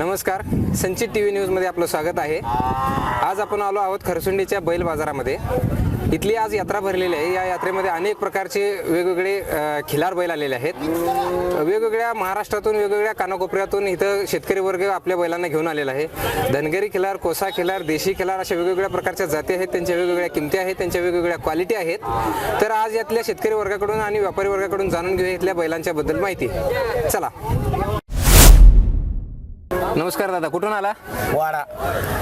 नमस्कार. संचित T V न्यूजमध्ये आपलं स्वागत आहे. आज आपण आलो आहोत खरसुंडीच्या बैल बाजारामध्ये. इथली आज यात्रा भरलेली आहे. या यात्रेमध्ये अनेक प्रकारचे वेगवेगळे खिलार बैल आलेले आहेत. वेगवेगळ्या महाराष्ट्रातून वेगवेगळ्या कानाकोपऱ्यातून इथं शेतकरी वर्ग आपल्या बैलांना घेऊन आलेला आहे. धनगरी खिलार कोसा खिलार देशी खिलार अशा वेगवेगळ्या प्रकारच्या जाती आहेत. त्यांच्या वेगवेगळ्या किमती आहेत. त्यांच्या वेगवेगळ्या क्वालिटी आहेत. तर आज यातल्या शेतकरी वर्गाकडून आणि व्यापारी वर्गाकडून जाणून घेऊया इथल्या बैलांच्या बद्दल माहिती. चला. नमस्कार दादा कुठून आला? वाडा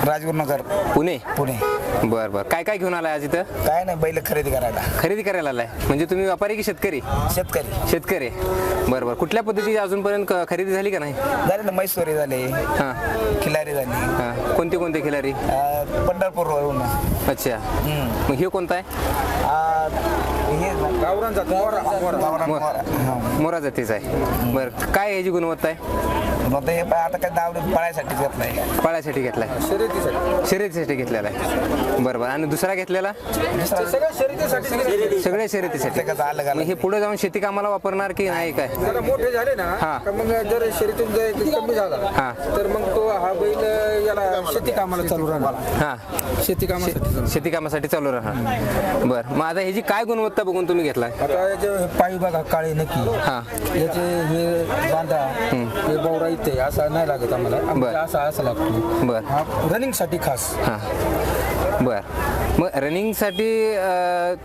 राजगुरुनगर पुणे? पुणे. बर बर. काय काय घेऊन आलाय आज इथं? काय नाही बैल खरेदी करायला. खरेदी करायला आलाय. म्हणजे तुम्ही व्यापारी की शेतकरी? शेतकरी. शेतकरी. बरं बरं. कुठल्या पद्धतीची अजूनपर्यंत क- खरेदी झाली का नाही? झाले ना मैसुरी झाले हां. खिलारी झाली. हां. कोणते कोणते खिलारी? अं, पंढरपूरवरून. अच्छा. मग हे कोणता आहे? आ, हे गावरान जात गावरान मोर. जातीचा आहे. बरं काय याची गुणवत्ता आहे? मग ते हे आता काय दावडी पळायसाठी घेतलाय पाळ्यासाठी घेतलाय. शर्यतीसाठी घेतलेला आहे. बरं बरं. आणि दुसरा घेतलेला? सगळे शर्यतीसाठी मग अलग हे पुढे जाऊन शेती कामाला वापरणार की नाही काय? जरा मोठे झाले ना हा. का मग जर शरीरातून जर कमी झाला हा. तर मग तो हा बैल याला शेती कामाला चालू राहणार. हां. शेती कामासाठी चालू. शेती कामासाठी चालू राहणार. बरं. मग आता ह्याची काय गुणवत्ता बघून तुम्ही घेतलाय? आता याचे हे पायी बघा काळे नक्की हां. याचे हे बांधा हे बौरा इथे असा नाही लागत आम्हाला. आम्हाला असा असा लागतो. बरं. हा रनिंगसाठी खास. हां. बर. मग रनिंगसाठी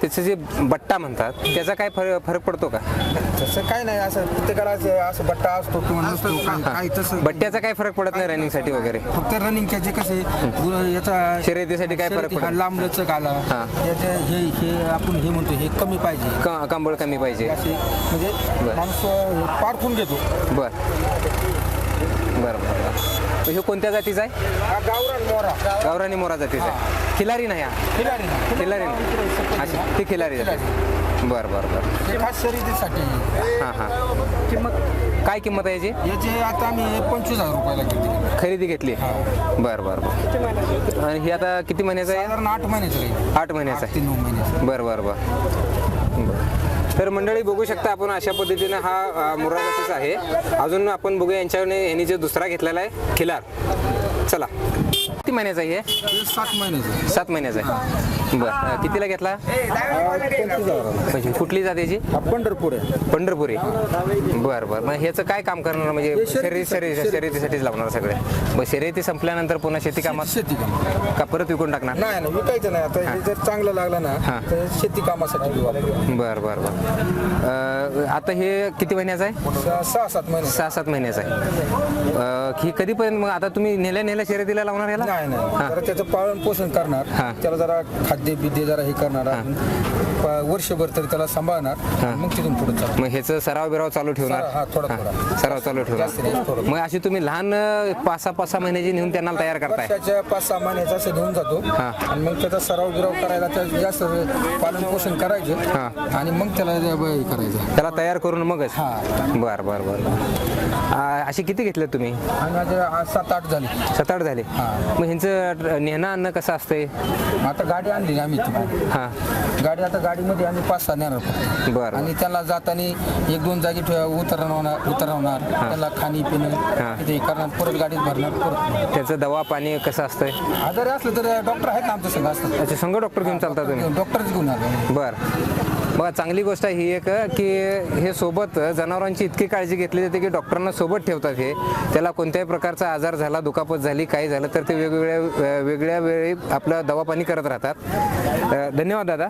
त्याचं जे बट्टा म्हणतात त्याचा काय फरक फरक पडतो का? तसं काय नाही. असं प्रत्येकाला असं असं बट्टा असतो किंवा नसतो तसं बट्ट्याचा काय फरक पडत नाही रनिंगसाठी वगैरे? फक्त रनिंग त्याचे कसे गुण- याचा शर्यतीसाठी काय फरक पडतो लांब लचक आला. हा. याचे हे हे आपण हे म्हणतो हे कमी पाहिजे. क- कंबळ कमी पाहिजे. असे म्हणजे. माणूस पारखून घेतो. बर. बरं बरं ह्यो कोणत्या जातीचा आहे? हा गावरान मोरा. गावरानी मोरा जातीचा आहे. खिलारी नाही हा खिलाडी ना. खिलारी नाही अच्छा ती खिलारी जाते. बरं बरं बरं. हे खास शर्यतीसाठी. हां हां. किंमत काय किंमत आहे याची? याचे आता आम्ही पंचवीस हजार रुपयाला घेतली. खरेदी घेतली. बरं बरं बरं. आणि ही आता किती महिन्याचं आहे? साधारण आठ महिन्याचं आठ महिन्याचं आठ ते आहे नऊ महिन्याचं बरं बरं बरं. बरं. तर मंडळी बघू शकता आपण अशा पद्धतीने हा अ, मुर्रा जातीचा आहे. अजून आपण बघूया यांच्याकडे यांनी जो दुसरा घेतलेला आहे खिलार. चला. किती महिन्याचा आहे सात महिन्याचं सात महिन्याचा आहे. बरं. कितीला घेतला? कुठली जातीची पंढरपूर आहे पंढरपुरी. बरं बरं. मग ह्याचं काय काम करणार? म्हणजे शर्यती शर्यतीसाठी- शर्यतीसाठीच लावणार सगळे. मग शर्यती संपल्यानंतर पुन्हा शेती कामात शेती का परत विकून टाकणार? नाही नाही विकायचं नाही. आता हे जर चांगलं लागलं ना हा. तर शेती कामासाठी. बरं बरं बरं. आता हे किती महिन्याचं आहे? सहा सात महिने. सहा सात महिन्याचं आहे. ही कधीपर्यंत मग आता तुम्ही नेल्या नेल्या शर्यतीला लावणार याला? नाही नाही. त्याचं पालन पोषण करणार. हा. त्याला जरा खाद्य बिद्य जरा हे करणार प- वर्षभर तरी त्याला सांभाळणार मग तिथून पुढे चालू. मग ह्याचं सराव बिराव चालू ठेवणार? सराव, हा, थोडा, थोडा. हा, सराव चालू जास्त नाही, ठेवणार थोडं. मग अशी तुम्ही लहान अ, पाच सहा पाच सहा महिन्याची नेऊन त्यांना तयार करताय? वर्षाच्या पाच सहा महिन्याचा असं घेऊन जातो. हा. आणि मग त्याचा सराव गिराव करायला त्या जास्त पालन पोषण हा. करायचं आणि मग त्याला हे करायचं. त्याला तयार करून मगच? हा. बर बर बर असे किती घेतले तुम्ही? आणि माझे आज सात आठ झाले. सात आठ झाले. हा. मग ह्यांचं नेणं आणणं कसं असतंय? आता गाडी आणली. आम्ही इथून. हां. गाडी आता गाडीमध्ये आम्ही पाच सहा नेणार. बरं. आणि त्याला जाताना एक दोन जागी ठेव उतरवणार उतरवणार त्याला खाणी. पिणं तिथे करणार परत गाडीत भरणार परत त्याचं दवा पाणी कसं असतंय? आजारी असलं तर डॉक्टर आहेत ना आमच्या संघ असतात. अच्छा संघ डॉक्टर घेऊन चालता तुम्ही? डॉक्टरच घेऊन आलो. बर. बघा चांगली गोष्ट आहे ही एक की हे सोबत जनावरांची इतकी काळजी घेतली जाते की डॉक्टरांना सोबत ठेवतात हे. त्याला कोणत्याही प्रकारचा आजार झाला दुखापत झाली काही झालं तर ते वेगवेगळ्या वेगळ्या वेळी आपलं दवापाणी करत राहतात. धन्यवाद दादा.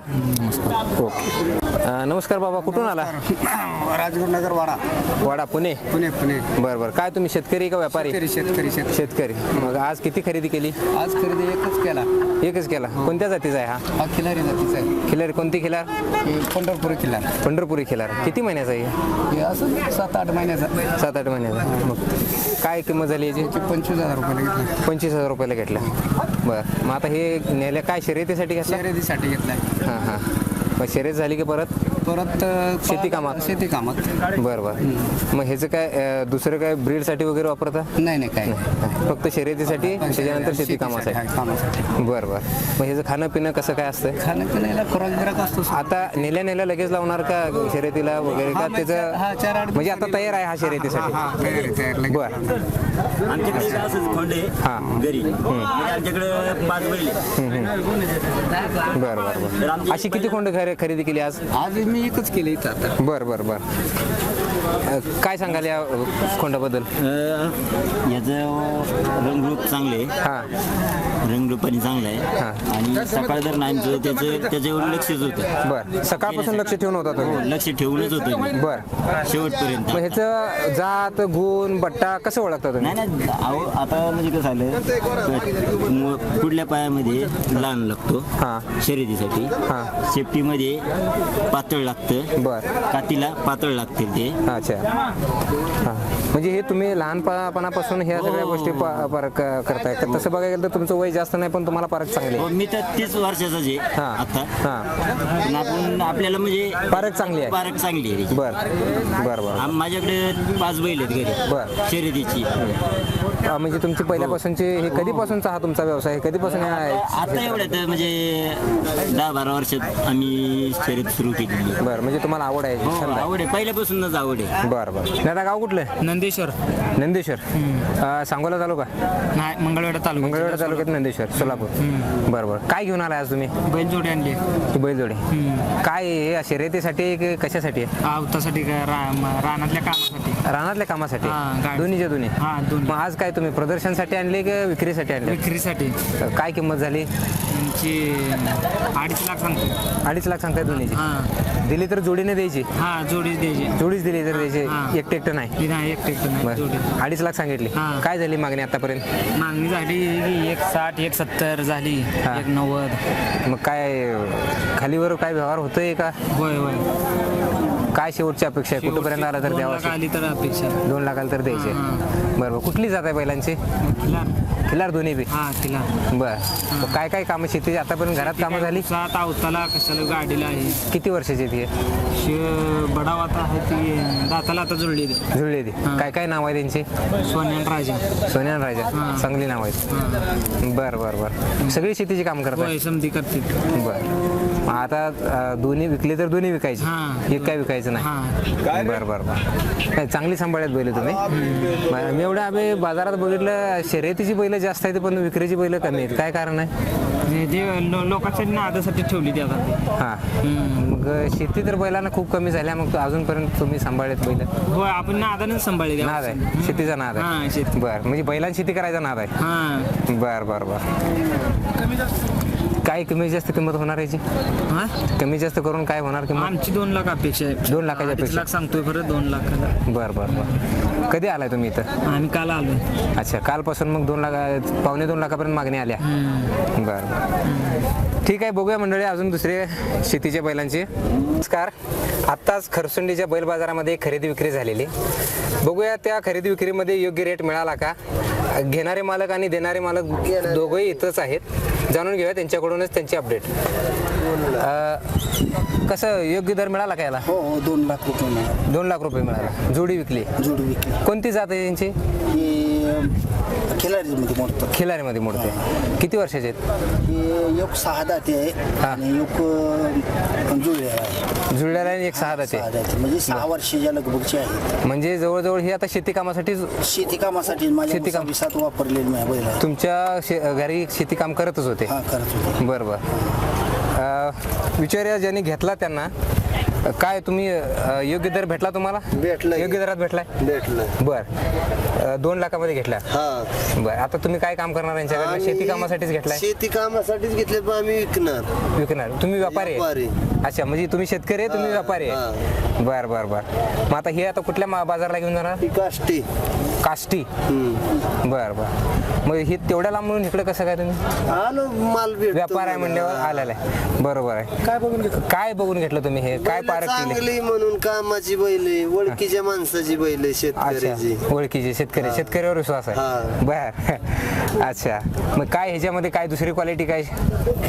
ओके. अ, नमस्कार बाबा कुठून आला? राजगुरुनगर वाडा वाडा पुणे? पुणे पुणे. बरं बरं. काय तुम्ही शेतकरी का व्यापारी? शेतकरी शेतकरी शेतकरी. मग आज किती खरेदी केली? आज खरेदी एकच केला. एकच केला. कोणत्या जातीचा आहे हा? हा खिलारी जातीचा आहे. खिलार कोणती खिलार? हे पंढरपुरी खिलार. पंढरपुरी खिलार. किती महिन्याचा आहे? हे असं सात आठ महिन्याचा. सात आठ महिन्याचा. मग काय किंमत झाली याची? पंचवीस हजार रुपयाला घेतला. पंचवीस हजार रुपयाला घेतला. बरं. मग आता हे नेल्या काय? शर्यतीसाठी घेतला? खरेदीसाठी घेतलाय हां हां. मग शर्यत झाली की परत? परत शेती कामात? शेती कामात. बरं बरं. मग ह्याचं काय अं, दुसरं काय ब्रीडसाठी वगैरे वापरता? नाही नाही काय. नाही. फक्त शर्यतीसाठी त्याच्यानंतर शेती कामासाठी. कामासाठी. बरं बरं. मग ह्याचं खाणं पिणं कसं काय असतं खाणं पिण्याला खुराक बिराक असतो आता नेल्या नेल्या लगेच लावणार का शर्यतीला वगैरे का हा, चार- आठ त्याचं म्हणजे आता तयार आहे हा शर्यतीसाठी. हा. बरं. आमच्याकडे एक असंच खोंड हा. आहे घरी म्हणजे आमच्याकडे पाच बैल. आहे. बरं बरं बरं. अशी किती खोंड खरे- खरेदी केली आज? आज मी एकच केली इथं आता. बरं बरं बरं. अ, काय सांगाल या अ, खोंडाबद्दल? अं, याचं रंगरूप चांगले आहे. हां. रंगरूपाने चांगलं हा. आहे आणि सकाळ जर नाही आमचं त्याचं त्याच्यावर लक्षच होतं. बरं. सकाळपासून लक्ष ठेवून होता हो, तुम्ही लक्ष ठेवूनच होतं. मी बरं. शेवटपर्यंत. मग ह्याचं जात गुण बट्टा कसं ओळखता तुम्ही? नाही नाही. अहो आता म्हणजे कसं झालं मु- पुढल्या पायामध्ये लहान लागतो. हां. शर्यतीसाठी. हां. सेफ्टीमध्ये पातळ लागतं. बरं. कातीला पातळ लागते ते. अच्छा. हां. म्हणजे हे तुम्ही लहानपणापासून ह्या सगळ्या गोष्टी प- परक करताय. तर तसं बघायला गेलं तर तुमचं वय जास्त नाही पण तुम्हाला पारख चांगली हो, आहे मी तर तीस वर्षाचाच आहे हां. आता. हां. पण आपण आपल्याला म्हणजे पारख चांगली आहे. पारख चांगली आहे. त्याची. बरं. बरं बरं. आम- माझ्याकडे पाच बैल आहेत घरी. बरं. शर्यतीची. अं, म्हणजे तुमची पहिल्यापासूनची हे कधीपासूनचा हा तुमचा व्यवसाय? आहे? कधीपासून हा आता एवढ्यात म्हणजे दहा बारा वर्षात आम्ही शर्यत सुरू केली. बरं म्हणजे तुम्हाला आवड आहे हो छंद आहे. आवड आहे. पहिल्यापासूनच आवड आहे. बरं बरं. दादा गाव कुठलं? आहे? नंदेश्वर. नंदेश्वर अं, सांगोला तालुका? नाही मंगळवेढा तालुका. मंगळवेढा तालुक्यात नंदेश्वर सोलापूर. बरं बरं. काय घेऊन आलाय आज तुम्ही? बैल जोडी आणली. ही बैलजोडी. काय आहे? हे शर्यतीसाठी की कशासाठी आहे? आवतासाठी रानातल्या कामासाठी. रानातल्या कामासाठी. हां, गाडी. दोन्हीच्या दोन्ही. हा मग आज काय तुम्ही प्रदर्शनासाठी आणले की विक्रीसाठी आणले? विक्रीसाठी. काय किंमत झाली? त्यांची अडीच लाख सांगतो. अडीच लाख सांगताय दोन्हीची हा. दिली तर जोडीने द्यायची? हा जोडीच द्यायची. जोडीच दिली तर द्यायची. एकटे एकटं नाही? जोडी अडीच लाख सांगितली. काय झाली मागणी आतापर्यंत? मागणी झाली एक साठ एक सत्तर झाली. एक नव्वद. मग काय खालीवर काय व्यवहार होतोय का? होय होय. काय शेवटची अपेक्षा आहे? कुठपर्यंत आला तर द्यावा लाख आली तर अपेक्षा. दोन लाखाला तर द्यायचे. हां. बरं बरं. कुठली जात आहे बैलांची? खिलार दोन्ही बी? हा तिला बरं. मग काय काय कामं? शेती आतापर्यंत घरात कामं झाली? सात अवताला कशाला गाडीला आहे. किती वर्षाची ती? आहे? शे बडाव आता आहे ती दाताला आता जुळली ती. जुळली ती. काय काय नाव आहे त्यांची? सोन्यान राजा. सोन्यान राजा. चांगली नाव आहेत. हा. बरं बरं बरं. सगळी शेतीची काम होय समधी करते बरं. मग आता अं, दोन्ही विकली तर दोन्ही विकायची. हां. एक काय विकायचं नाही. हा. बरं बरं बरं. नाही चांगली सांभाळत बैल तुम्ही. बरं, मी एवढं आम्ही बाजारात बघितलं शर्यतीची बैल जास्त आहेत पण विक्रीची बैल कमी आहेत. काय कारण आहे? जे- जे लो- लोकांच्या नादासाठी ठेवली ती आता. हां. मग शेती तर बैलांना खूप कमी झाल्या मग तो अजूनपर्यंत तुम्ही सांभाळत बैल? होय आपण नादानच सांभाळली त्या नाद आहे. शेतीचा नाद हां, आहे शेती. बरं. म्हणजे बैलांची शेती करायचा नाद आहे. हा. बर बर बर. काय कमी जास्त किंमत होणार याची? हा? कमी जास्त करून काय होणार किंमत? आमची दोन लाख अपेक्षा आहे. दोन लाखाच्या अडीच अपेक्षा. लाख सांगतोय खरं दोन लाखाला. बर बर बर. कधी आलाय तुम्ही इथं? आम्ही काल आलोय. अच्छा कालपासून मग दोन लाख पावणे दोन लाखापर्यंत मागणी आल्या. बर बर. ठीक आहे बघूया मंडळी अजून दुसरे शेतीच्या बैलांची. नमस्कार. आत्ताच खरसुंडीच्या बैल बाजारामध्ये खरेदी विक्री झालेली. बघूया त्या खरेदी विक्रीमध्ये योग्य रेट मिळाला का? घेणारे मालक आणि देणारे मालक दोघंही इथंच आहेत. जाणून घेऊया त्यांच्याकडूनच त्यांची अपडेट कसं योग्य दर मिळाला का याला? हो हो दोन लाख रुपये मिळाले. दोन लाख रुपये मिळाला. जोडी विकली. जोडी विकली. कोणती जात आहे यांची? खिलाडीमध्ये मोडतात खिलारीमध्ये मोडते किती वर्षाचे आहेत? हे एक सहा दाते आहे हा. आणि एक अं, जुळलेला आहे. जुळलेला आणि एक सहा दाते सहा दाते म्हणजे सहा वर्षाच्या लगभगची आहे म्हणजे जवळजवळ ही आता शेती कामासाठी शेती कामासाठी माझ्या शेती काम. विसात वापरलेली मी बैल आहे तुमच्या शे घरी शेती काम करतच होते. हा करत होते. बरं बरं. विचार्या ज्यांनी घेतला त्यांना. काय तुम्ही अ, योग्य दर भेटला तुम्हाला? भेटला. की. योग्य दरात भेटलाय? भेटलं. बर. अ, दोन लाखामध्ये घेतला हा. बर. आता तुम्ही काय काम करणार यांच्याकडनं? आम्ही शेती कामासाठीच घेतलाय? शेती कामासाठीच घेतले पण आम्ही विकणार. विकणार. तुम्ही व्यापारी व्यापारी. आहे अच्छा म्हणजे तुम्ही शेतकरी आहे तुम्ही हा, व्यापारी आहे? बर बर बर. मग आता हे आता कुठल्या मा- बाजारला घेऊन जाणार? ही काष्टी. काष्टी. हम्म. बर बर. मग हे तेवढ्या लांबून इकडे कसं काय तुम्ही? आलो माल भेटतो व्यापार आहे म्हणल्यावर आलेला आहे. बरोबर आहे. काय बघून घेतलं? काय बघून घेतलं तुम्ही हे? काय केली. चांगली म्हणून कामाची बैल आहे, ओळखीच्या माणसाची बैल आहे, शेतकऱ्याची. अच्छा ओळखीचे शेतकरी. शेतकऱ्यावर विश्वास आहे. हा. बर. अच्छा. मग काय ह्याच्यामध्ये काय दुसरी क्वालिटी काय?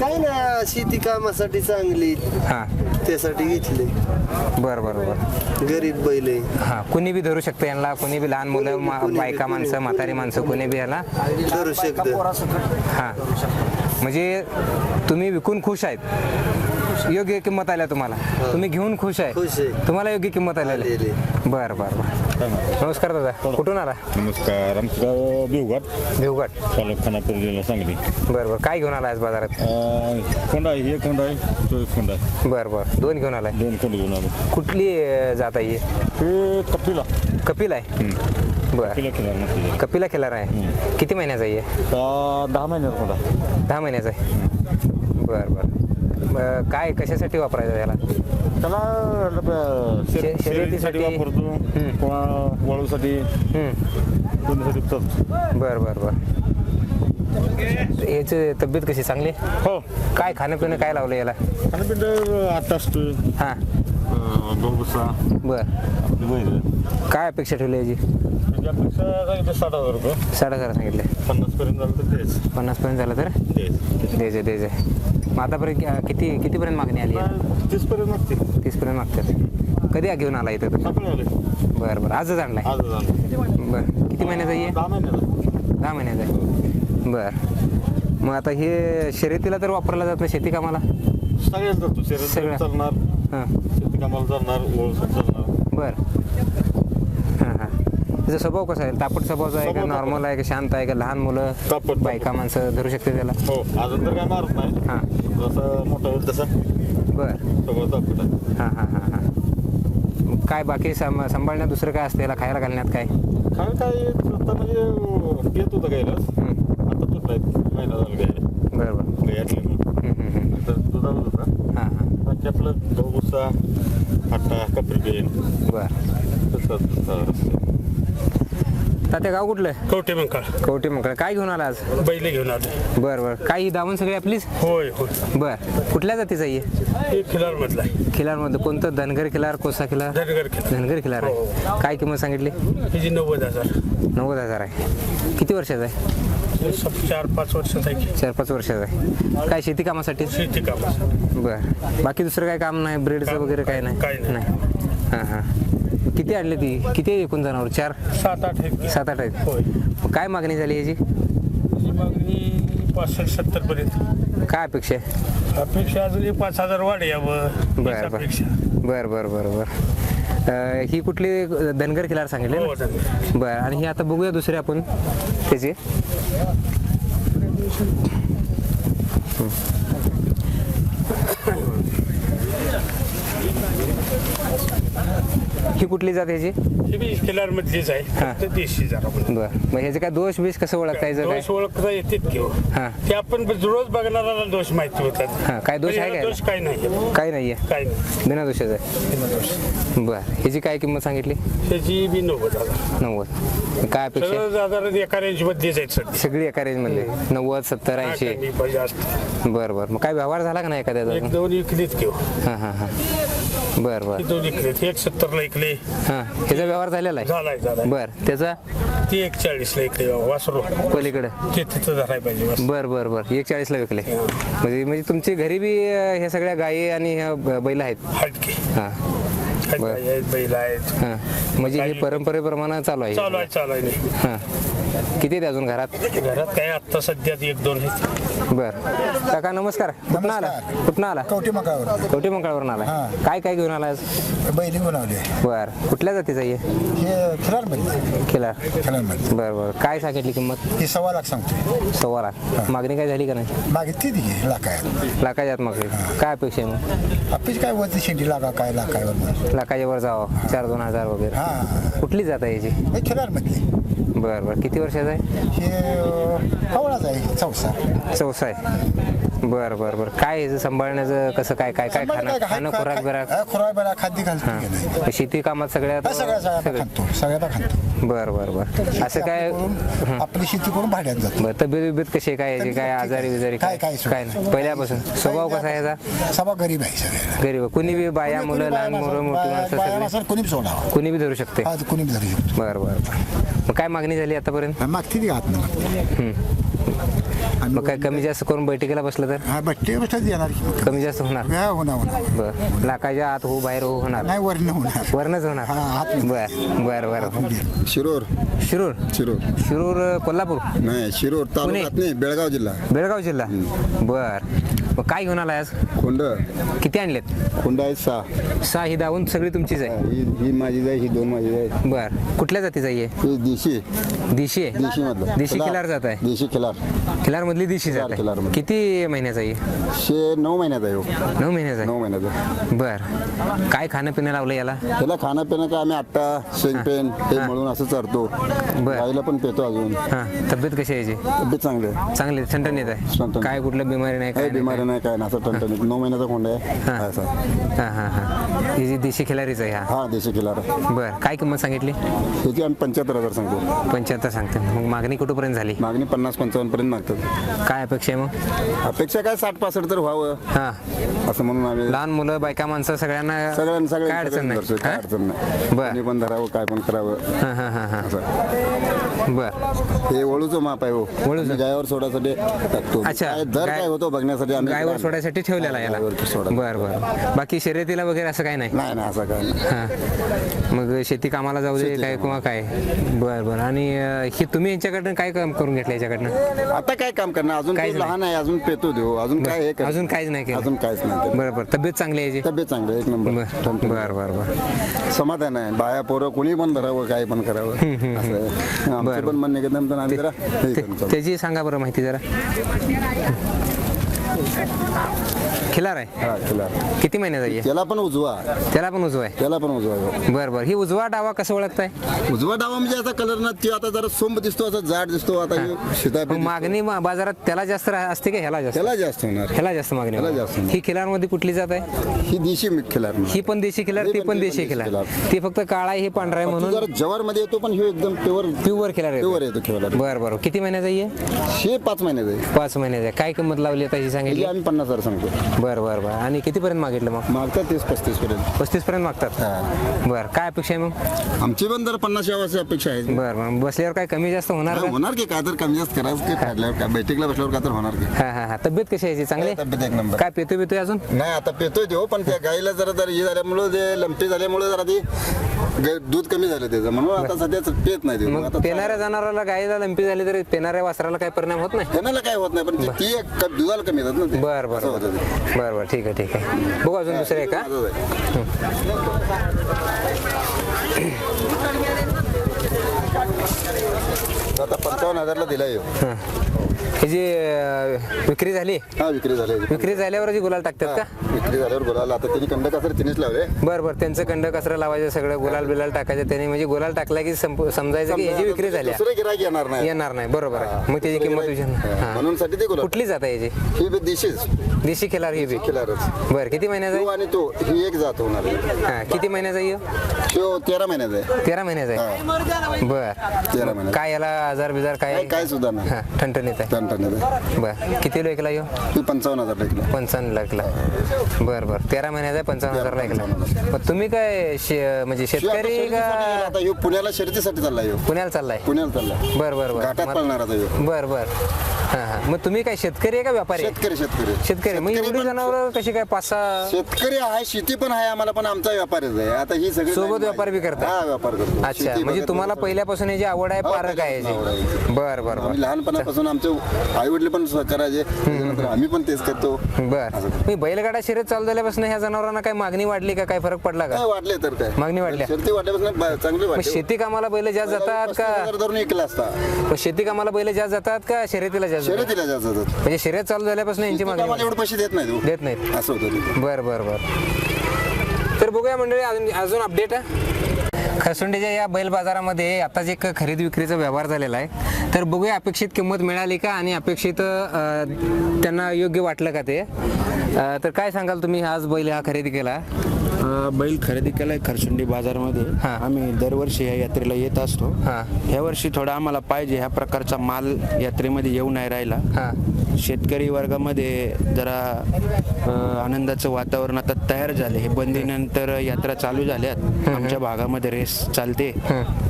काय ना शेती कामासाठी चांगली हा. त्यासाठी घेतले. बर बर बर. गरीब बैल आहे. हा. कुणी बी धरू शकतं यांना. कुणी बी लहान मुलं मा- कुणी बी, बायका माणसं म्हातारी माणसं कुणी बी याला धरू शकतं. हा. म्हणजे तुम्ही विकून खुश आहेत. योग्य किंमत आल्या तुम्हाला. तुम्ही घेऊन खुश आहे. खुश आहे. तुम्हाला योग्य किंमत आलेली. बर बर बर. नमस्कार दादा. कुठून आला? नमस्कार. आमचं गाव भिवघाट. देवगड तालुका खानापूर जिल्हा सांगली. बर बर. काय घेऊन आला आज बाजारात? अं, खोंड आहे एक खोंड आहे तो एक खोंड आहे. बर बर. दोन घेऊन आलाय. दोन खोंड घेऊन आलो. कुठली अं, जात आहे ही? कपिला. कपिल आहे? बर. कपिला केला कपिला खेळार आहे. किती महिन्याचा आहे हे? दहा महिन्याचा दहा महिन्याचा आहे. बर बर. काय कशासाठी वापरायचं त्याला त्याला ब- शे- शे- शर्यतीसाठी शर्यतीसाठी. वापरतो हम्म. किंवा वळूसाठी हम्म. दोन्हीसाठी चालतो बर बर बर. याची तब्येत कशी? चांगली? हो. काय खाणं पिणं काय लावलं याला? आणि पिंड आठ असतो. हां. बर. काय अपेक्षा ठेवली याची? सांगितलं साठ हजार रुपये. साठ हजार सांगितले. पन्नास पर्यंत झालं तर तेच पन्नासपर्यंत झालं तर? तेच द्यायचं द्यायचं. मग आतापर्यंत किती कितीपर्यंत मागणी आली आहे? तीस पर्यंत नसते तीसपर्यंत मागतात. कधी घेऊन आला इथं बरं बरं. आजच आणलाय बरं. किती महिन्याचा आहे? दहा महिन्याचा आहे. बरं. मग आता हे शर्यतीला तर वापरला जात नाही शेती कामाला? सगळ्याच जातो. शरीर चालणार. हां. शेती कामाला चालणार ओळसर चालणार. बरं. हां हां. त्याचा स्वभाव कसा आहे? तापट स्वभावचा आहे का. नॉर्मल आहे का शांत आहे का? लहान मुलं? तापट. बायका माणसं धरू शकते त्याला? हो. अजून तर काय मारत नाही. हां. जसं मोठा होईल तसा. बरं. सगळं दाखवत आहे. हां हां हां हां. मग काय बाकी सांभ सांभाळण्यात दुसरं काय असतं याला खायला घालण्यात काय? काय काय आता म्हणजे येत होतं गायला हं. आता तुटलाय महिना झाला गायला बरं बरं. हं, हं, हं. तर दुधाला होता. हां हां. बाकी आपलं गहू भुसा आटा कपरी बेन. बरं. तसं तात्या गाव कुठलं आहे? कवटे मंकाळ. कवटे मग काय घेऊन आला आज? बैल घेऊन आले. बरं बरं. काय ही दावण सगळी आपलीच? होय होय. बरं. कुठल्या जातीचं आहे हे? खिलार मधला आहे. खिलारमध्ये कोणतं? धनगर खिलार कोसा खिलार? धनगर खिलार. धनगर खिलार आहे. काय किंमत सांगितली? हिची नव्वद हजार. नव्वद हजार आहे. किती वर्षाचा आहे? हे चार पाच आहे की. चार पाच वर्षाचा आहे. काय शेती कामासाठी? शेती कामासाठी. बरं. बाकी दुसरं काय काम नाही? ब्रेडचं वगैरे काय नाही. काय नाही. हां हां. किती आणले ती? किती आहे एकूण जनावर? चार? सात आठ आहेत. सात आठ आहेत. होय. मग काय मागणी झाली याची? मागणी पासष्ट सत्तर पर्यंत. काय अपेक्षा आहे? अपेक्षा अजून एक पाच हजार वाढ यावं हीच बरं बरं. अपेक्षा. बरं बरं बरं बरं. अं, ही कुठली धनगर खिलार सांगितले हो. बरं आणि ही आता बघूया दुसरे आपण. त्याचे. ही कुठली जात ह्याची? ही खिलार मधलीच आहे. हा. देशी जरा. बरं. मग ह्याचे काय दोष बिष कसं ओळखतायचं काय? दोष ओळखता येतात हां. ते आपण रोज बघणारा दोष माहिती होतात. हां काय दोष आहे काय? दोष काय नाही. काय नाहीये काय नाही. बिना दोषाचं आहे बरं. ह्याची काय किंमत सांगितली? त्याची बी नव्वद हजार. नव्वद. काय अपेक्षा आहे? सगळं साधारण एका रेंज मधलीच आहेत सध्या सगळी एका रेंजमध्ये नव्वद सत्तर ऐंशी. कमी बरं बरं. मग काय व्यवहार झाला का नाही एखाद्याचा एक? दोन इकलीत घेऊ हां हां हां. बरं बरं. दोन इकलेत एक सत्तरला इकले. हां ह्याचा व्यवहार झालेला आहे? झालाय झालाय. बरं त्याचा? ती एक चाळीसला इकले वासरू. पलीकडे. ते तिथं धरायला पाहिजे बस बर बर बर. एक चाळीसला विकले म्हणजे म्हणजे तुमची घरी बी अं, ह्या सगळ्या गायी आणि ह्या ब- बैल आहेत? हटके. हां. आहेत बैल आहेत हां. म्हणजे हे परंपरेप्रमाणे चालू आहे. चालू आहे चालू आहे नाही. हां. किती आहेत अजून घरात? घरात काय आत्ता सध्या एक दोन आहेत. बर. काका नमस्कार. कुठनं आला? कुठनं आला? कवटे मकावर. कवटे मंगळवरून आला. हां. काय काय घेऊन आला बैली बनवले बर. कुठल्या जातीचा आहे हे? खिलारमध्ये खिलार. खिलारमध्ये बर बर. काय सांगितली किंमत? ही सव्वा लाख सांगतो सव्वा लाख. मागणी काय झाली का नाही? मागितली ती लाखायात. लाखाच्या आत मागणी काय अपेक्षा आहे मग? आपलीच काय वरती शेंडी लागा काय लाखावर म्हणून. लाखाच्या वर जावं चार दोन हजार वगैरे. हा कुठली जात आहे याची हे खिलार बर बर. किती वर्षाचा आहे? हे आहे चौसा. चौसा आहे. बर बर बर. काय याचं सांभाळण्याचं कसं काय काय काय खाणं खाणं खुराक बिराक? खुराक बरा खाद्य घालतो हां. शेती कामात सगळ्यात सगळ्या सगळ्यात सगळं खातो सगळ्यात खातो. बर बर बर. असं काय करून आपली शेती करून भाड्यात जातो. बर तब्येत बिब्येत कशी आहे? काय याची? काय आजारी बिजारी काय- काय? काय नाही. पहिल्यापासून. स्वभाव कसा आहे याचा? सभा गरीब आहे गरीब कुणी बी बाया मुलं लहान मुलं मोठी माणसं सगळे कोणी बी सोडावं कुणी बी धरू शकते? कोणी बी धरू शकतो. बर बर बर. मग काय मागणी झाली आतापर्यंत? मागती ती आत हम्म. मग काय कमी जास्त करून बैठकीला बसलं तर? हा बट्टे बसत येणार की. कमी जास्त होणार? हा, होणार होणार. बर. लाखाच्या आत हो बाहेर हो होणार. नाही वर्ण होणार. वरनच होणार? हा, आत बर बर बर. शिरोर. शिरूर? शिरोर. शिरूर कोल्हापूर? नाही शिरोर तालुक्यात नाही बेळगाव जिल्हा. बेळगाव जिल्हा? बर. मग काय घेऊन आला आज? खोंड. किती आणलेत? खोंड आहे सहा. सहा ही दावून सगळी तुमचीच आहे? ही ही माझी आहे ही दोन माझी आहे बर. कुठल्या जातीचा आहे? ही देशी. देशी आहे? देशी मधलं देशी खिलार जात आहे. देशी खिलार. खिलार मधली देशी जात. आहे. किती महिन्याचा आहे? शे नऊ महिन्याचा आहे हो. नऊ महिन्याचा नऊ महिन्याचा आहे. बर. काय खाणं पिणं लावलं याला त्याला खाणं पिणं काय आम्ही आट्टा शेंगपेन हे म्हणून असं चरतो. बर. गाईला पण पेतो अजून. हा. तब्येत कशी आहे याची? तब्येत चांगली आहे. चांगली आहे. ठणठणीत. काय कुठलं बिमारी नाही काही काय बिमारी नाही काय नाही. असं टणटणीत नऊ महिन्याचा खोंड आहे. हा. असा. हा हा हा. ही जी देशी खिलारीच आहे हा. हा देशी खिलार आहे. बर. काय किंमत सांगितली? त्याची आम्ही पंच्याहत्तर हजार सांगतो. पंच्याहत्तर सांगते. मग मागणी कुठपर्यंत झाली? मागणी पन्नास पंचावन्न पर्यंत मागतात. काय अपेक्षा आहे मग? अपेक्षा काय साठ पासष्ट तर व्हावं. हा. असं म्हणून आम्ही लहान मुलं बायका माणसं सगळ्यांना सगळ्यांना काय सगळ्यांना अडचण नाही. काय हा? अडचण नाही. बर. कोणी पण धरावं काय पण करावं. हा हा हा हा. असं. बर. हे वळूचं माप आहे हो. वळूचं. आम्ही गायावर सोडासाठी टाकतो. अच्छा. काय दर गाय- काय होतो बघण्यासाठी आम्ही गायवर सोडायसाठी ठेवलेला याला. गायवर. बर बर. बाकी शर्यतीला वगैरे असं काही नाही? नाही नाही असं काय नाही. हा. मग शेती कामाला जाऊ दे शेती काय किंवा काय. बर बर. आणि अं, हे तुम्ही यांच्याकडनं काय काम करून घेतलं याच्याकडनं? आता काय काम करणार. अजून काहीच नाही. लहान आहे अजून पेतो देऊ. अजून काय हे अजून काहीच नाही केलं. अजून काहीच नाही केलं. बरं बरं. तब्येत चांगली आहे याची? तब्येत चांगली आहे, एक नंबर. बर ठणठणीत. बर बर बर. समाधान आहे. बाया पोरं कोणी पण धरावं काय पण करावं. असं आहे. आमचं बरं. पण आम्ही जरा. हे करून. त्याची सांगा बरं माहिती जरा. खिलार आहे? हा, खिलार. किती महिन्याचा आहे त्याला पण उजवा. त्याला पण उजवा आहे? त्याला पण उजवा आहे. बर बर. ही उजवा डावा कसं ओळखताय? उजवा डावा म्हणजे असा कलर ना ते आता जरा सोंब दिसतो असा जाड दिसतो आता मग सीताफळ मागणी मा- बाजारात त्याला जास्त रा- असते का ह्याला जास्त? त्याला जास्त होणार. ह्याला जास्त मागणी ह्याला. जास्त. ही खिलारमध्ये कुठली जात आहे? ही देशी खिलार ही पण देशी खिलार ही ती पण- देशी खिलार. ती फक्त काळा आहे हे पांढरा आहे म्हणून? जरा जवारमध्ये येतो पण ह्यो एकदम प्युअर प्युअर खिलार प्युअर आहे येतो खिलार. बर बर. किती महिन्याचा आहे हे पाच महिन्याचं आहे पाच महिन्याचा आहे. काय किंमत लावली आता ही सांगितली आम्ही पन्नास हजार सांगतो. बर बर बर. आणि कितीपर्यंत मागितलं मग? मागतात तीस पस्तीस पर्यंत. पस्तीस पर्यंत मागतात बर. काय अपेक्षा आहे मग? आमची पण जर पन्नास यावाची अपेक्षा आहे. बर बर बसल्यावर काय कमी जास्त होणार का? होणार की काय तर कमी जास्त करायचं की काय बैठकीला बसल्यावर काय तर होणार की. हा हा हा. तब्येत कशी आहे याची? चांगली आहे? तब्येत एक नंबर. काय पेतो पितोय अजून? नाही आता पेतोय तो पण त्या गाईला जरा जर हे झाल्यामुळं जे लंपटी झाल्यामुळे जरा ती दूध कमी झालं त्याचं. म्हणून आता सध्या पेत नाही ते. मग आता पेणाऱ्या जनावराला गायला लंपी झाली तरी पेणाऱ्या वासराला काय परिणाम होत नाही? त्यांना काय होत नाही पण ती- ती एक दुधाला कमी येतात. ना ते. बर बर ते. बर बर ठीक आहे ठीक आहे बघू अजून दुसरं आहे का. आता पंचावन्न हजारला दिला येऊ ही जी विक्री झाली? हा विक्री झाली विक्री झाल्यावर जी गुलाल टाकतात का? विक्री झाल्यावर बोलायला आता त्यांनी कंड कसर तिनेच लावले. बर बर. त्यांचं कंड कचरा लावायचं सगळं गुलाल बिलाल टाकायचं. त्यांनी म्हणजे गुलाल टाकला की समजायचं की याची विक्री झाली. दुसरं गिरायक येणार नाही. येणार नाही. बरोबर आहे. मग त्याची किंमत विचार हा, म्हणून साठी ते गुलाब कुठली जात आहे याची ही बी दिशीच. देशी खिलार ही बी? खिलारच. बर किती महिन्याचा तो आणि तो. ही एक जात होणार आहे. हा किती महिन्याचा आहे ह्यो? तो तेरा महिन्याचा आहे. तेरा महिन्याचा आहे? बर. तेरा महिन्याचा. काय याला आजार बिजार काय? काय काय सुद्धा नाही. हा ठणठणीत आहे. टनटनीचा बर. किती लेखला ह्यो ही पंचावन्न हजार टाकलं पंचावन्न लाखला. बर बर. तेरा महिन्याचा आहे पंचावन्न हजार लाखला. मग तुम्ही काय शे- म्हणजे शेतकरी का आता ह्यो पुण्याला शर्यतीसाठी चालला ह्यो पुण्याला चाललाय? पुण्याला चालला बर बर घाटात बर पळणार आता ह्यो बर बर. हा हा. मग तुम्ही काय शेतकरी आहे का व्यापारी आहे? शेतकरी शेतकरी. शेतकरी. मग एवढी पण- जनावर कशी काय पाच सहा शेतकरी आहे शेती पण आहे आम्हाला पण आमचा व्यापारच आहे. आता ही सगळी सोबत व्यापार बी करता? हा व्यापार करतो. अच्छा. शेती म्हणजे बघत तुम्हाला. पहिल्यापासून याची आवड आहे हो, पारक आहे आवड आहे. याची बर बर बर. आम्ही लहानपणापासून आमचे आई वडील पण करायचे. त्याच्यानंतर आम्ही पण तेच करतो. बर. मी बैलगाडा शर्यत चालू झाल्यापासून ह्या जनावरांना काय मागणी वाढली का? काय फरक पडला का? वाटले तर काय? मागणी वाढल्या? शेती वाटल्यापासून बा- चांगली मग वाटली शेती कामाला बैल जास्त जातात का? धरून एक असता. मग शेती कामाला बैल जास्त जातात का? शर्यतीला जास्त जातात? शर्यतीला जास्त जातात. म्हणजे शर्यत चालू झाल्यापासून यांची मागणी कामाला एवढे पैसे देत नाही हो. देत नाहीत. असं होतं ते. बर बर बर. तर बघूया मंडळी अजून अजून अपडेट खरसुंडीच्या या बैल बाजारामध्ये आताच एक खरेदी विक्रीचा व्यवहार झालेला आहे तर बघूया अपेक्षित किंमत मिळाली का आणि अपेक्षित त्यांना योग्य वाटलं का ते? तर काय सांगाल तुम्ही? आज बैल हा खरेदी केला. बैल खरेदी केलाय खरसुंडी बाजारमध्ये. हा. आम्ही दरवर्षी या यात्रेला येत असतो. हा. ह्या वर्षी थोडा आम्हाला पाहिजे ह्या प्रकारचा माल यात्रेमध्ये येऊ नाही राहिला. हां. शेतकरी वर्गामध्ये जरा आनंदाचं वातावरण आता तयार झाले. हे बंदीनंतर यात्रा चालू झाल्यात. आमच्या भागामध्ये रेस चालते.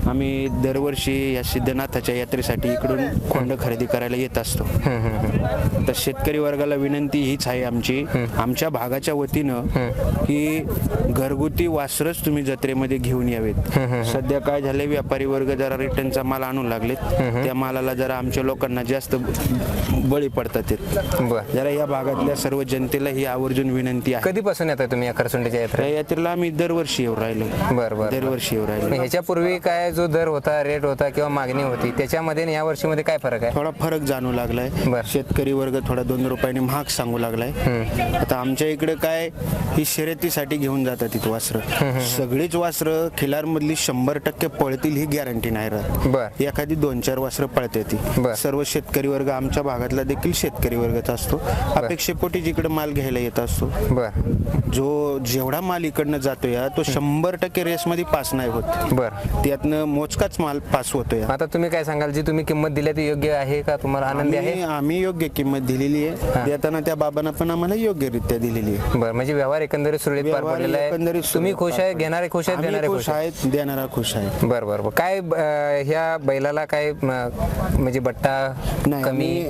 आम्ही दरवर्षी या सिद्धनाथाच्या यात्रेसाठी इकडून खोंड खरेदी करायला येत असतो. तर शेतकरी वर्गाला विनंती हीच आहे आमची. आमच्या भागाच्या वतीनं की घरगुती वासरच तुम्ही जत्रेमध्ये घेऊन यावेत. सध्या काय झाले व्यापारी वर्ग जरा रिटर्नचा माल आणू लागलेत. त्या मालाला जरा आमच्या लोकांना जास्त बळी पडतात. आहेत. बर. जरा या भागातल्या सर्व जनतेला ही आवर्जून विनंती आहे. कधीपासून येताय तुम्ही या खरसुंडीच्या या यात्रेत यात्रेला आम्ही दरवर्षी येऊ राहिलो. बर बर. दरवर्षी येऊ राहिलो. ह्याच्यापूर्वी काय जो दर होता रेट होता किंवा मागणी होती त्याच्यामध्ये आणि या वर्षीमध्ये काय फरक आहे? थोडा फरक जाणू लागलाय. बर. शेतकरी वर्ग थोडा दोन रुपयाने महाग सांगू लागलाय. आता आमच्या इकडे काय ही शर्यतीसाठी घेऊन जातात तिथं वासरं. सगळीच वासरं खिलार मधली शंभर टक्के पळतील ही गॅरंटी नाही राहत. बर. एखादी दोन चार वासरं पळते ती. बर. सर्व शेतकरी वर्ग आमच्या भागातला देखील शेतकरी वर्गच असतो. अपेक्षेपोटी जिकडे माल घ्यायला येत असतो. बर. जो जेवढा माल इकडनं जातो या तो शंभर टक्के रेसमध्ये पास नाही होत. बर. त्यातनं मोजकाच माल पास होतो या आता तुम्ही काय सांगाल? जी तुम्ही किंमत दिली ती योग्य आहे का? तुम्हाला आनंदी आहे? आम्ही आम्ही योग्य किंमत दिलेली आहे. देताना त्या बाबांना पण आम्हाला योग्यरित्या दिलेली आहे. बर म्हणजे व्यवहार एकंदरीत सुरळीत पार व्यवहार पडलेला आहे. एकंदरीत तुम्ही सुरळीत खुश पार आहे? पडला. घेणारे खुश आहेत? आम्ही देणारे खुश खुश आहेत? आहेत. देणारा खुश आहे. बर बर बर. काय अं, ह्या बैलाला काय म, म्हणजे बट्टा नाही कमी?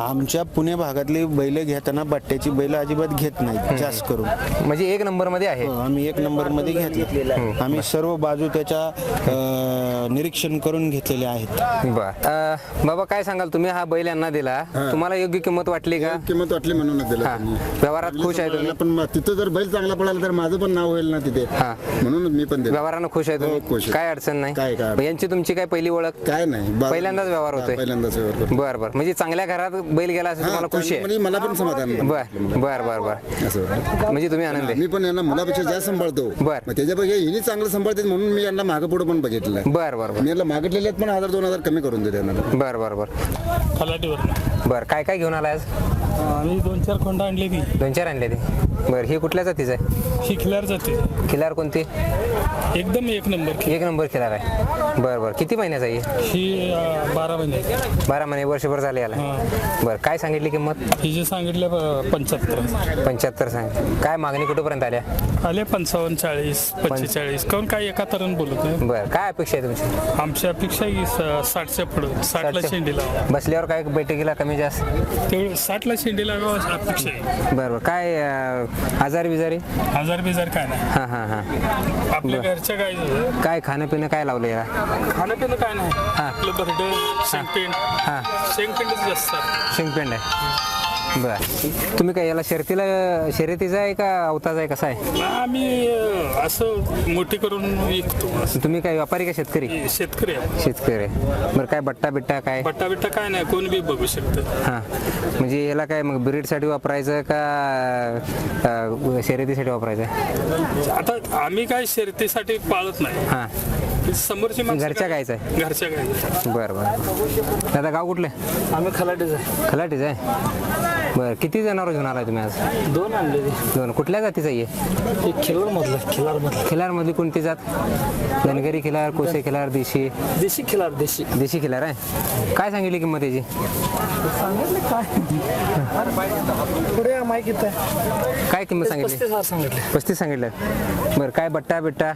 आम्ही आमच्या पुणे भागातली बैल घेताना बट्ट्याची बैल अजिबात घेत नाही जास्त करून. म्हणजे एक नंबरमध्ये आहे. हो, आम्ही एक नंबरमध्ये घेतले आम्ही सर्व बाजू त्याच्या अं, निरीक्षण करून घेतलेले आहेत. बर. अं, बाबा काय सांगाल? तुम्ही हा बैल यांना दिला. तुम्हाला योग्य किंमत वाटली का? किंमत वाटली म्हणून दिलं हा. त्यांनी. व्यवहारात खुश आहे तुम्ही? पण मग तिथं जर बैल चांगला पडाला तर माझं पण नाव होईल ना तिथे. हा. म्हणून मी पण दिलं. व्यवहारानं खुश आहे हो, खुश तुम्ही आहे. काय अडचण नाही. काय- काय मग यांची तुमची काय पहिली ओळख? काय नाही. बा- पहिल्यांदाच व्यवहार हा, होतोय. पहिल्यांदाच व्यवहार करतो. बर बर. म्हणजे चांगल्या घरात बैल गेला असेल हा, तुम्हाला खुशी आहे. म्हणजे मला पण समाधान आहे. बर बर बर बर. असं म्हणजे तुम्ही आनंद. आहे मी पण यांना मुलापेक्षा जास्त सांभाळतो. बर. मग त्याच्यापेक्षा हिने चांगलं सांभाळते म्हणून मी यांना मागं पुढे पण बघितलं. आहे. बर बर बर. मी यांना मागितलेले आहेत पण हजार दोन हजार कमी करून देते यांना बर बर बर. खलाटीवर बर काय काय घेऊन आला आज? आम्ही दोन चार खोंड आणली ती. दोन चार आणले ते. बर ही कुठल्या जातीचं आहे? ही खिलार जाते. खिलार कोणती? एकदम एक नंबर खि- एक नंबर खिलार आहे. बर बर. किती महिन्याचा आहे ही? अं, बारा महिने. बारा महिने वर्षभर झाले याला. बर काय सांगितली किंमत? ही जे सांगितले पंच्याहत्तर. पंच्याहत्तर सांग. काय मागणी कुठपर्यंत आल्या? आले पंचावन्न चाळीस पंचेचाळीस. काऊन काय एका तरण बोलत आहे? बर काय अपेक्षा आहे तुमची? आमची अपेक्षा की स- साठच्या पुढं. साठला शेंडी लावा. बसल्यावर काय बैठकीला कमी जास्त? तेवढं साठला शेंडी लावा अपेक्षा आहे. बरं बरं. काय अं, आजारी बिजारी? हजार बिजार काय नाही. हां हां हां. आपल्या घरच्या काय काय खाणं पिणं काय लावलं याला? खाणं पिणं काय नाही. आपलं भरडं शेंगपेंड. हां. शेंगपेंडच जास्त. शिंगपेंड आहे. बर. तुम्ही काय याला शर्तीला शर्यतीचा आहे का अवताचा आहे कसा आहे आम्ही अं, असं मोठी करून विकतो. तुम्ही काय व्यापारी का शेतकरी? शेतकरी आहे. शेतकरी आहे. बरं काय बट्टा बिट्टा काय? बट्टा बिट्टा काय नाही कोण बी बघू शकतं. हां. म्हणजे याला काय मग ब्रीडसाठी वापरायचं का अं, शर्यतीसाठी वापरायचं? आहे आता आम्ही काय शर्यतीसाठी पाळत नाही. हां. समोरची माणसं घरच्या काय- गायचं आहे. घरच्या गायचं बरं बरं. दादा गाव कुठले? आम्ही खलाटीच आहे. खलाटीच आहे? बरं किती जनावर घेऊन आला तुम्ही आज? दोन आणले दोन. कुठल्या जातीचं आहे खिलार मधलं खिलार मधलं खिलारमधली कोणती जात? धनगरी खिलार कोसे खिलार देशी? देशी खिलार देशी. देशी खिलार आहे. काय सांगितली किंमत याची पुढे माहिती आहे काय किंमत सांगितली? पस्तीस हजार सांगितले. पस्तीस सांगितलं. बरं काय बट्टा बिट्टा?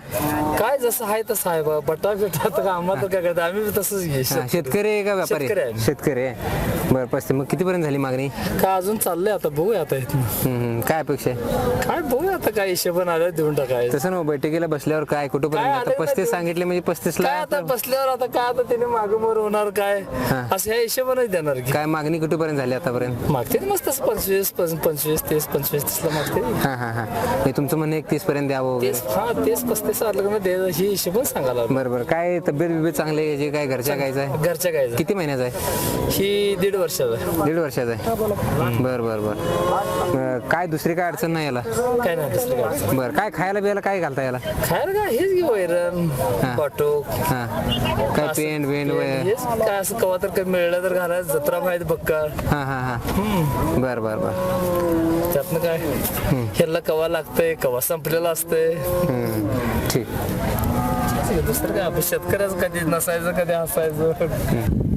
काय जसं आहे तसं आहे बा. बटा बिटा तर आम्हाला काय करतो? आम्ही बी तसंच घे हा, शेतकरी आहे का व्यापारी? शेतकरी आहे. शेतकरी आहे. बरं पस्तीस. मग कितीपर्यंत झाली मागणी? का अजून चाललंय आता? बघूया आता इथनं. हम्म, हम्म. काय अपेक्षा आहे? काय बघूया आता काय हिशोबाने आलं देऊन टाकायचं. तसं ना बैठकीला बसल्यावर काय काय कुठंपर्यंत? आलं आता पस्तीस सांगितले म्हणजे पस्तीस काय आता ला बसल्यावर आता काय आता त्याने मागं मोर होणार काय? हा. असं ह्या हिशोबाने देणार की. काय मागणी कुठेपर्यंत झाली आतापर्यंत? मागते मस्त पंचवीस पं- पंचवीस तीस पंचवीस तीसला मागते. हां हां हां. हे तुमचं म्हणणं एक तीस पर्यंत द्यावं वगैरे? तेच हा तेच पस्तीस आलं का ही हिशोबाने सांगायला बरं बरं. काय तब्येत बिब्येत चांगली आहे? याची काय घरच्या गायचं आहे? घरच्या गायचं. किती महिन्याचा आहे? ही दीड वर्षाचा आहे. दीड वर्षाचा आहे? बरं बरं बरं. अं, काय दुसरी काय अडचण नाही याला? काय नाही दुसरं काय बरं काय खायला बियाला काय घालता याला? खायला काय हेच घे वैरण पाटोक हां. काय पेंट वेंट हेच. काय असं कवा तर काही मिळलं तर घालायचं जत्रा माहिती बक्का हां हां हां. बरं बरं बरं. त्यातनं काय? ह्याला कवा लागतंय? कवा संपलेलं असतंय? हम्म, ठीक. दुसरं काय? आपलं शेतकऱ्याचं कधी नसायचं कधी हसायचं?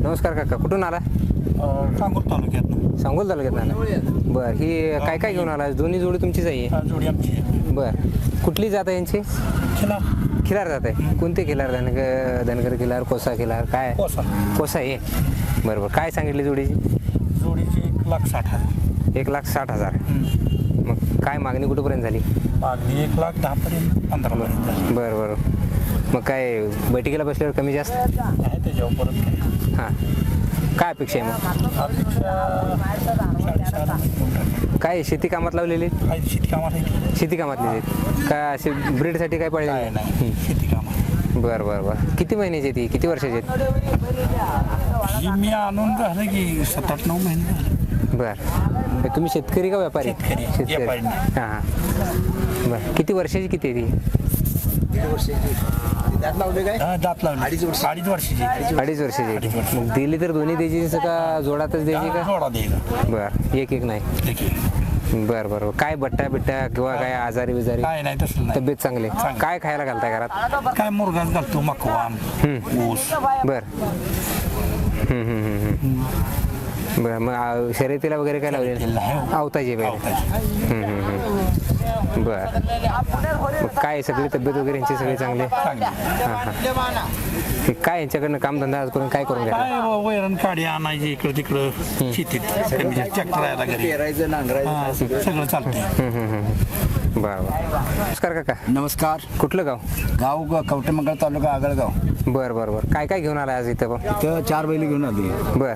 नमस्कार काका कुठून आला सांगोल तालुक्यात सांगोल तालुक्यात आला बर ही काय काय घेऊन आला दोन्ही जोडी तुमचीच आहे. जोडी आमची बर. कुठली जात आहे यांची? खिलार जात आहे कोणते खिलार? धनगर धनगर खिलार कोसा खिलार काय? कोसा. कोसा आहे बरोबर. काय सांगितली जोडीची? जोडीची एक लाख साठ हजार. एक लाख साठ हजार. मग काय मागणी कुठपर्यंत झाली? अगदी एक लाख दहा पर्यंत पंधरा पर्यंत झाली. बरं बरं. मग काय बैठकीला बसल्यावर कमी जास्त? आहे त्याच्यावर परत काय हां. काय अपेक्षा आहे मग? अपेक्षा काय शेती कामात लावलेली शेती कामात शेती कामातली आहेत. का असे ब्रीडसाठी काय काय पडले नाही शेती कामात. बरं बरं बरं. किती महिन्याची आहे ती किती वर्षाची आहेत? ही मी आणून झालं की सात आठ नऊ महिने बरं. तुम्ही शेतकरी का व्यापारी? शेतकरी. हां हां. बरं. किती वर्षाची किती आहे ती हा, दात लावले. अडीच वर्ष. अडीच वर्षाची. अडीच वर्षाची. आहे ती मग दिली तर दोन्ही द्यायची का जोडातच द्यायची का? जोडा द्यायचा बरं एक एक नाही. ठीक आहे. बरं बरं काय बट्टा बिट्टा किंवा काय आजारी बिजारी? काय नाही तसं नाही. तब्येत चांगली? काय खायला घालताय घरात? काय मुरगाच घालतो मकवान ऊस. बर. बरं मग आ, शर्यतीला वगैरे काय लावले. आवताची बैल हम्म, हम्म, हम्म. बर. मग काय सगळी तब्येत वगैरे यांची सगळी चांगली? हां हां. हे काय यांच्याकडनं कामधंदा आज करून काय करून घ्या काय वैरण काडी आणायची इकडं तिकडं. शेतीत. ट्रॅक्टर यायला घरी. हा, सगळं चालतंय. बरं बरं नमस्कार काका. नमस्कार. कुठलं गाव? गाव ग- कवटेमंगळ तालुका आगळगाव. बरं बरं बरं. काय काय घेऊन आला आज इथं पण? इथं चार बैल घेऊन आली. बरं.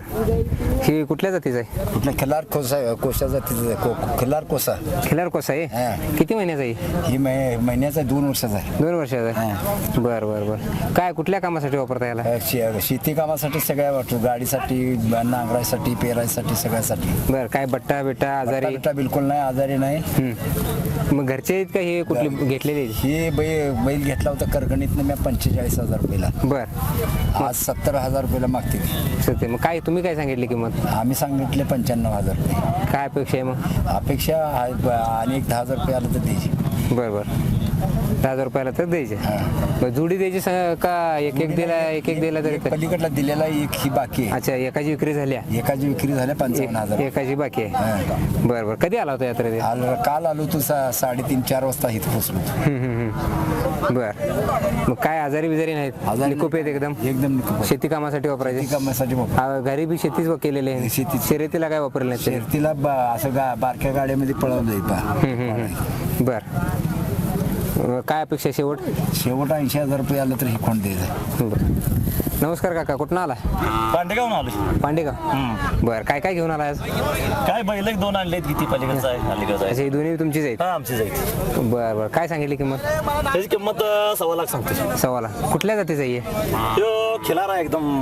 ही कुठल्या जातीचं आहे? कुठल्या खिलार कोसा कोशा जातीचं आहे. को- कोसा. खिलार कोसा आहे? हां. किती महिन्याचा आहे? ही मै- महिन्याचा दोन वर्षाचा आहे. दोन वर्षाचा आहे? बरं बरं बरं. काय कुठल्या कामासाठी वापरता याला? अ, शे- शेती कामासाठी सगळ्या वाटतो. गाडीसाठी नांगरायसाठी पेरायसाठी सगळ्यासाठी. बरं काय बट्टा बिट्टा आजारी? बिट्टा बिलकुल नाही आजारी नाही. मग घरचे आहेत का हे कुठली घेतलेली? ही बैल बैल घेतला होता करगणीतनं मी पंचेचाळीस हजार रुपयाला. बरं. आज सत्तर हजार रुपयाला मागते सत्य मग काय तुम्ही काय सांगितली किंमत? आम्ही सांगितले पंच्याण्णव हजार रुपये. काय अपेक्षा आहे मग? अपेक्षा आहे ब- आणि एक दहा हजार रुपये आलं तर द्यायची. बरं बरं. दहा हजार रुपयाला तर द्यायचे. मग जुडी द्यायची सा- का एक एक दिला एक एक दिला तरी एक पलीकडला दिलेला एक ही बाकी आहे. अच्छा एकाची विक्री झाल्या एकाची विक्री झाल्या पंचावन्न हजार. एक- एकाची बाकी आहे. हा. बरं बरं. कधी आला होता यात्रेत आलो काल आलो तू सा साडेतीन चार वाजता इथं पोचलो हम्म, हम्म, हम्म. बरं. मग काय आजारी बिजारी नाहीत? आजारी निकोप आहेत एकदम? एकदम निकोप. शेती कामासाठी वापरायचे? शेती कामासाठी हा, घरी बी शेतीच केलेले आहे शेतीच. शर्यतीला काय वापरले नाही ते? शेतीला ब- असं गा बारक्या गाड्यामध्ये पळवलंय पा बर. काय अपेक्षा शेवट? शेवट ऐंशी हजार रुपये आलं तर हे कोण द्यायचं बरं. नमस्कार काका कुठं आला पांडेगावून आलो पांडेगाव? बर काय काय घेऊन आला आज? काय बैल एक दोन आणलेत किती पलीकडचं आहे अलीकडचं आहे. ही दोन्ही तुमचीच आहेत? हा आमची जाईल बर बर. काय सांगितली किंमत? त्याची किंमत अं, सव्वा लाख सांगतो सव्वाला कुठल्या जातीचं आहे हे? यो खिलार आहे एकदम.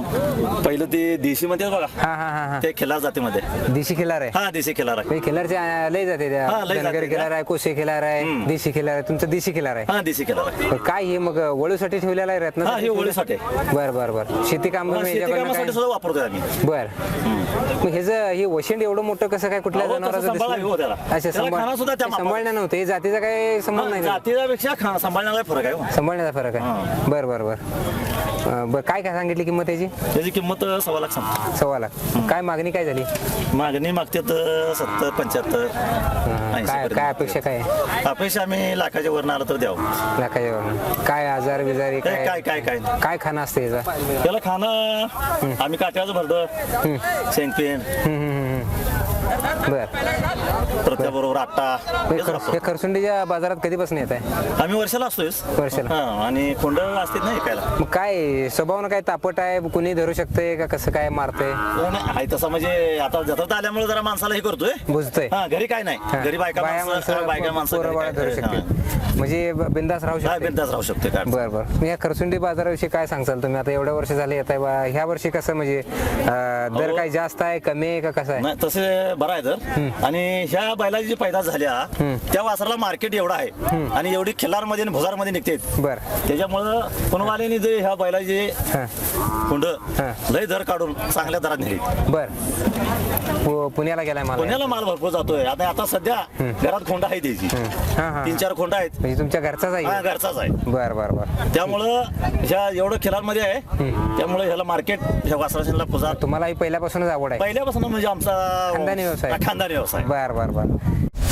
पहिलं ते देशी मध्ये बघा. हा हा हा हा. ते खिलार जातीमध्ये. देशी खिलार आहे? हा देशी खिलार आहे. म्हणजे खिलारचे अं, लय जाते त्या हा, लय जाते धनगरी त्या. खिलार आहे कोसे खिलार आहे देशी खिलार आहे. तुमचं देशी खिलार आहे? हा देशी खिलार आहे. पण काय हे मग वळूसाठी ठेवलेला आहे रत्न हा, हे वळूसाठी. बर बर बर. शेती काम हा, शेती कामासाठी सुद्धा वापरतोय आम्ही. बर. मग हे जे- हे वशिंड एवढं मोठं कसं काय कुठल्या जनावराचं? हो. अच्छा सांभाळण्या नव्हते. हे जातीचा काय संबंध नाही ना? जातीच्या पेक्षा खा सांभाळण्याचा फरक आहे हो. सांभाळण्याचा फरक आहे. बर बर बर. बर काय काय सांगितली किंमत त्याची त्याची किंमत सव्वा लाख सव्वा लाख. काय मागणी काय झाली? मागणी मागतात अं, सत्तर पंच्याहत्तर काय काय अपेक्षा काय? अपेक्षा आम्ही लाखाच्या वरनं आलं तर द्यावं. लाखाच्या वरून. काय आजार बिजारी काय काय काय काय? काय खाणं असते याचा? त्याला खाणं. आम्ही काट्याचं भरतो शेंगपेन. बर. परत त्याबरोबर आट्टा हे खर-. हे खरसुंडीच्या बाजारात कधीपासून येत आहे? आम्ही वर्षाला असतोय वर्षाला. हा आणि कोंड असते ना ऐकायला. मग काय स्वभावनं काय तापट आहे? कुणी धरू शकते का? कसं काय मारतंय? आहे तसं म्हणजे आता जत्रात आल्यामुळे जरा माणसाला हे करतोय. बुजतंय. हा घरी काय नाही. हा. घरी बायका बाया माणसं हा, बायका माणसं पोरं घरी बाळं काय- धरू हा. शकते म्हणजे बिंदास राहू हा, शकते बिनधास्त राहू शकते काय बर बर. मग या खरसुंडी बाजाराविषयी काय सांगचाल तुम्ही? आता एवढ्या वर्ष झाले येत आहे बा ह्या वर्षी कसं म्हणजे अं, दर अहो. काय जास्त आहे कमी आहे का कसं आहे? नाही तसे बरं आहे तर. आणि ह्या बैलाची जी पैदास झाल्या त्या वासराला मार्केट एवढं आहे. आणि एवढी खिल्लारमध्ये भुजारमध्ये निघते. बर. त्याच्यामुळं पुनवाल्याने जे ह्या बैलाचे कुंड. लय दर काढून चांगल्या दरात नेली. बर. पुण्याला गेलाय मला. पुण्याला माल भरपूर जातोय. आता आता सध्या घरात खोंडा आहे त्याची. तीन चार खोंडा आहेत. म्हणजे तुमच्या घरचाच आहे. घरचाच आहे. बर बर बर. त्यामुळं ह्या एवढं खिलारमध्ये आहे. त्यामुळे ह्याला मार्केट ह्या वासराशीला पुजा तुम्हाला ही पहिल्यापासूनच आवड आहे. पहिल्यापासून म्हणजे आमचा व्यवसाय. हा, खानदानी व्यवसाय बर बर बर